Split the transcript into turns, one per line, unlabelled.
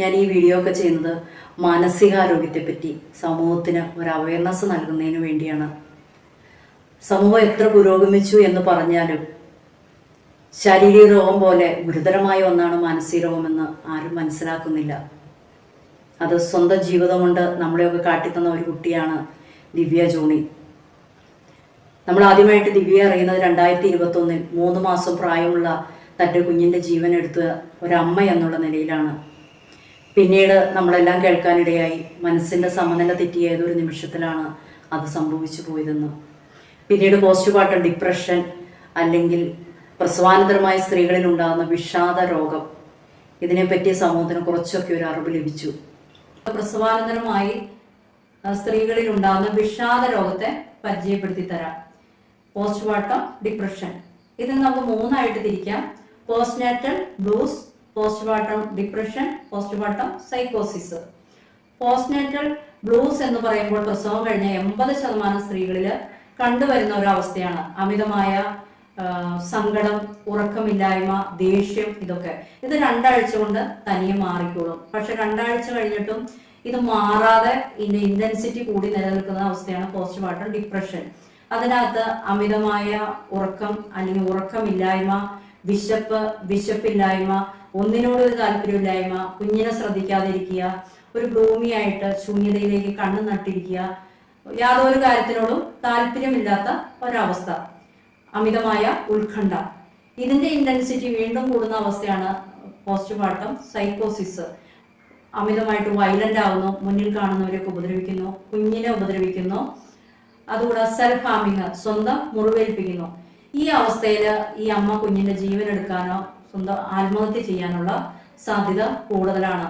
ഞാൻ ഈ വീഡിയോ ഒക്കെ ചെയ്യുന്നത് മാനസികാരോഗ്യത്തെപ്പറ്റി സമൂഹത്തിന് ഒരു അവയർനെസ് നൽകുന്നതിന് വേണ്ടിയാണ്. സമൂഹം എത്ര പുരോഗമിച്ചു എന്ന് പറഞ്ഞാലും ശാരീരിക രോഗം പോലെ ഗുരുതരമായ ഒന്നാണ് മാനസിക രോഗമെന്ന് ആരും മനസ്സിലാക്കുന്നില്ല. അത് സ്വന്തം ജീവിതം കൊണ്ട് നമ്മളെയൊക്കെ കാട്ടിത്തന്ന ഒരു കുട്ടിയാണ് ദിവ്യ ജോണി. നമ്മൾ ആദ്യമായിട്ട് ദിവ്യ അറിയുന്നത് രണ്ടായിരത്തി ഇരുപത്തൊന്നിൽ മൂന്ന് മാസം പ്രായമുള്ള തന്റെ കുഞ്ഞിന്റെ ജീവൻ എടുത്ത ഒരമ്മ എന്നുള്ള നിലയിലാണ്. പിന്നീട് നമ്മളെല്ലാം കേൾക്കാനിടയായി മനസ്സിന്റെ സമനില തെറ്റിയ ഏതൊരു നിമിഷത്തിലാണ് അത് സംഭവിച്ചു പോയതെന്ന്. പിന്നീട് പോസ്റ്റ് പാർട്ടം ഡിപ്രഷൻ അല്ലെങ്കിൽ പ്രസവാനന്തരമായ സ്ത്രീകളിൽ ഉണ്ടാകുന്ന വിഷാദ രോഗം. ഇതിനെപ്പറ്റി സമൂഹത്തിന് കുറച്ചൊക്കെ ഒരു അറിവ് ലഭിച്ചു. പ്രസവാനന്തരമായി സ്ത്രീകളിൽ ഉണ്ടാകുന്ന വിഷാദ രോഗത്തെ പരിചയപ്പെടുത്തി തരാം. Postpartum depression. ഇത് നമുക്ക് മൂന്നായിട്ട് തിരിക്കാം. Postnatal blues postmortem depression postmortem സൈക്കോസിസ് postnatal blues എന്ന് പറയുമ്പോൾ പ്രസവം കഴിഞ്ഞ എൺപത് ശതമാനം സ്ത്രീകളിൽ കണ്ടുവരുന്ന ഒരു അവസ്ഥയാണ് അമിതമായ സങ്കടം ഉറക്കമില്ലായ്മ ദേഷ്യം ഇതൊക്കെ. ഇത് രണ്ടാഴ്ച കൊണ്ട് തനിയെ മാറിക്കോളും. പക്ഷെ രണ്ടാഴ്ച കഴിഞ്ഞിട്ടും ഇത് മാറാതെ ഇതിന്റെ ഇന്റൻസിറ്റി കൂടി നിലനിൽക്കുന്ന അവസ്ഥയാണ് പോസ്റ്റ്മോർട്ടം ഡിപ്രഷൻ അതിനകത്ത് അമിതമായ ഉറക്കം അല്ലെങ്കിൽ ഉറക്കമില്ലായ്മ വിശപ്പ് വിശപ്പില്ലായ്മ ഒന്നിനോട് ഒരു താല്പര്യമില്ലായ്മ കുഞ്ഞിനെ ശ്രദ്ധിക്കാതിരിക്കുക ഒരു ഭൂമിയായിട്ട് ശൂന്യതയിലേക്ക് കണ്ണു നട്ടിരിക്കുക യാതൊരു കാര്യത്തിനോടും താല്പര്യമില്ലാത്ത ഒരവസ്ഥ. അമിതമായ ഉത്കണ്ഠ. ഇതിന്റെ ഇന്റൻസിറ്റി വീണ്ടും കൂടുന്ന അവസ്ഥയാണ് പോസ്റ്റ്മോർട്ടം സൈക്കോസിസ് അമിതമായിട്ട് വയലന്റ് ആവുന്നു മുന്നിൽ കാണുന്നവരെയൊക്കെ ഉപദ്രവിക്കുന്നു കുഞ്ഞിനെ ഉപദ്രവിക്കുന്നു. അതുകൂടാതെ സെൽഫ് ഹാമിങ് സ്വന്തം മുറിവേൽപ്പിക്കുന്നു. ഈ അവസ്ഥയിൽ ഈ അമ്മ കുഞ്ഞിന്റെ ജീവൻ എടുക്കാനോ സ്വന്തം ആത്മഹത്യ ചെയ്യാനുള്ള സാധ്യത കൂടുതലാണ്.